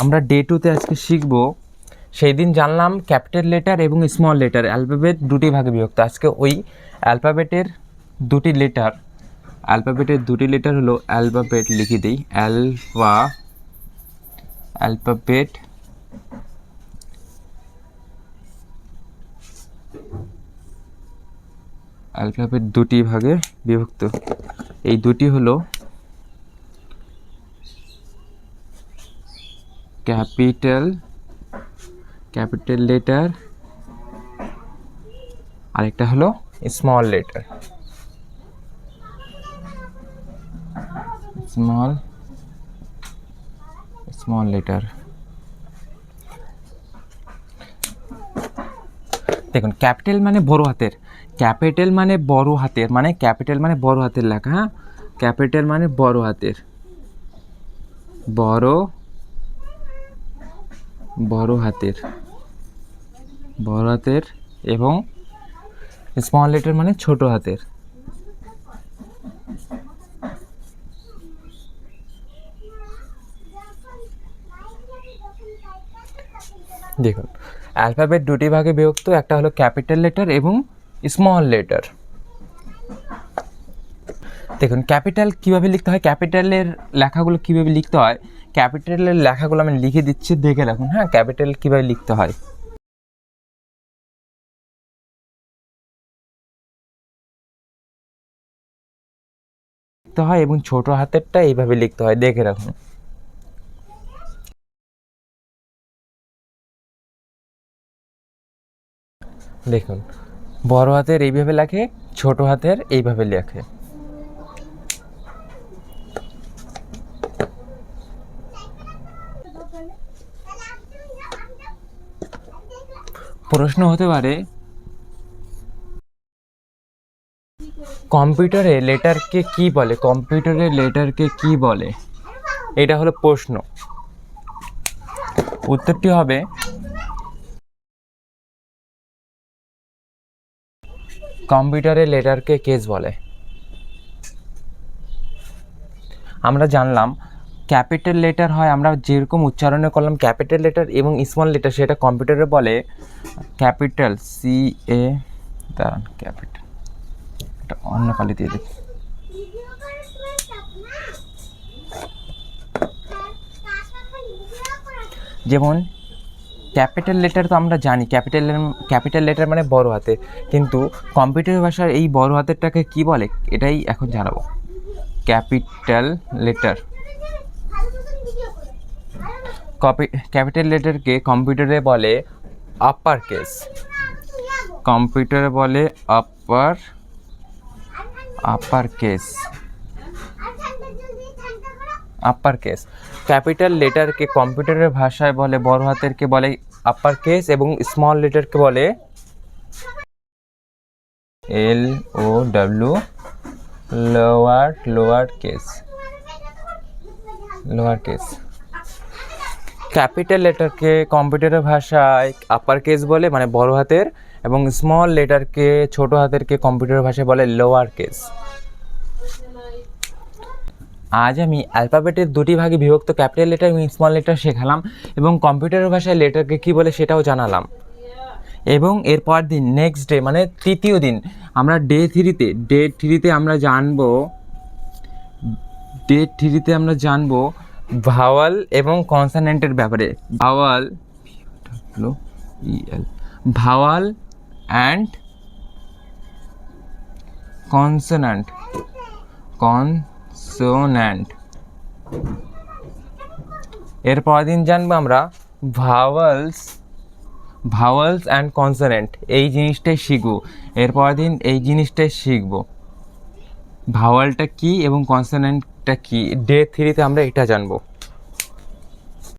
আমরা ডে টুতে আজকে শিখব সেই দিন জানলাম ক্যাপিটাল লেটার এবং স্মল লেটার অ্যালফাবেট দুটি ভাগে বিভক্ত। আজকে ওই অ্যালফাবেটের দুটি লেটার অ্যালফাবেটের দুটি লেটার হলো অ্যালফাবেট লিখে দিই। অ্যালফা অ্যালফাবেট অ্যালফাবেট দুটি ভাগে বিভক্ত। এই দুটি হলো ক্যাপিটাল ক্যাপিটাল লেটার আরেকটা হলো small letter small small letter দেখুন ক্যাপিটাল মানে বড় হাতের ক্যাপিটাল মানে বড় হাতের মানে ক্যাপিটাল মানে বড় হাতের লেখা হ্যাঁ? ক্যাপিটাল মানে বড় হাতের, বড় বড় হাতের। বড় হাতের এবং স্মল লেটার মানে ছোট হাতের। দেখুন অ্যালফাবেট দুটি ভাগে বিভক্ত, একটা হলো ক্যাপিটাল লেটার এবং স্মল লেটার দেখুন ক্যাপিটাল কীভাবে লিখতে হয়? ক্যাপিটালের লেখাগুলো কীভাবে লিখতে হয়? ক্যাপিটালের লেখাগুলো আমি লিখে দিচ্ছি, দেখে রাখুন হ্যাঁ? ক্যাপিটাল কীভাবে লিখতে হয়? লিখতে হয় এবং ছোট হাতেরটা এইভাবে লিখতে হয়, দেখে রাখুন দেখুন, বড় হাতের এইভাবে লেখে, ছোট হাতের এইভাবে লেখে। প্রশ্ন হতে পারে, কম্পিউটারে লেটারকে কি বলে? কম্পিউটারে লেটারকে কি বলে? এটা হলো প্রশ্ন। উত্তরটি হবে, কম্পিউটারে লেটারকে কেস বলে। আমরা জানলাম ক্যাপিটাল লেটার হয়, আমরা যেরকম উচ্চারণে করলাম ক্যাপিটাল লেটার এবং স্মল লেটার সেটা কম্পিউটারে বলে ক্যাপিটাল সি এ দাঁড়ান, ক্যাপিটাল, এটা অন্য কালি দিয়ে দিই যেমন, ক্যাপিটাল লেটার তো আমরা জানি, ক্যাপিটাল ক্যাপিটাল লেটার মানে বড় হাতে, কিন্তু কম্পিউটার ভাষার এই বড় হাতেরটাকে কি বলে? এটাই এখন জানাব। Capital letter. ক্যাপিটাল লেটারকে কম্পিউটারে বলে আপার কেস কম্পিউটারে বলে upper upper case upper case capital লেটারকে কম্পিউটারের ভাষায় বলে, বড় হাতেরকে বলে আপার কেস এবং স্মল লেটারকে বলে L O W lower lower case lower case capital লেটারকে কম্পিউটারের ভাষায় আপার কেস বলে মানে বড় হাতের, এবং স্মল লেটারকে ছোট হাতেরকে কম্পিউটারের ভাষায় বলে লোয়ার কেস আজ আমি অ্যালফাবেটের দুটি ভাগে বিভক্ত ক্যাপিটাল লেটার এবং স্মল লেটার শেখালাম, এবং কম্পিউটারের ভাষায় লেটারকে কী বলে সেটাও জানালাম। এবং এরপর দিন নেক্সট ডে মানে তৃতীয় দিন, আমরা ডে থ্রিতে ডে থ্রিতে আমরা জানব ডে থ্রিতে আমরা জানব ভাওয়াল এবং কনসোনেন্টের ব্যাপারে। ভাওয়াল ইএল ভাওয়াল অ্যান্ড কনসোনান্ট কনসোন্যান্ট এরপর দিন জানব আমরা ভাওয়ালস ভাওয়ালস অ্যান্ড কনসোনেন্ট এই জিনিসটাই শিখব। এরপর দিন এই জিনিসটাই শিখব। ভাওয়ালটা কী এবং কনসোনেন্টটা কী? ডে থ্রিতে আমরা এটা জানব।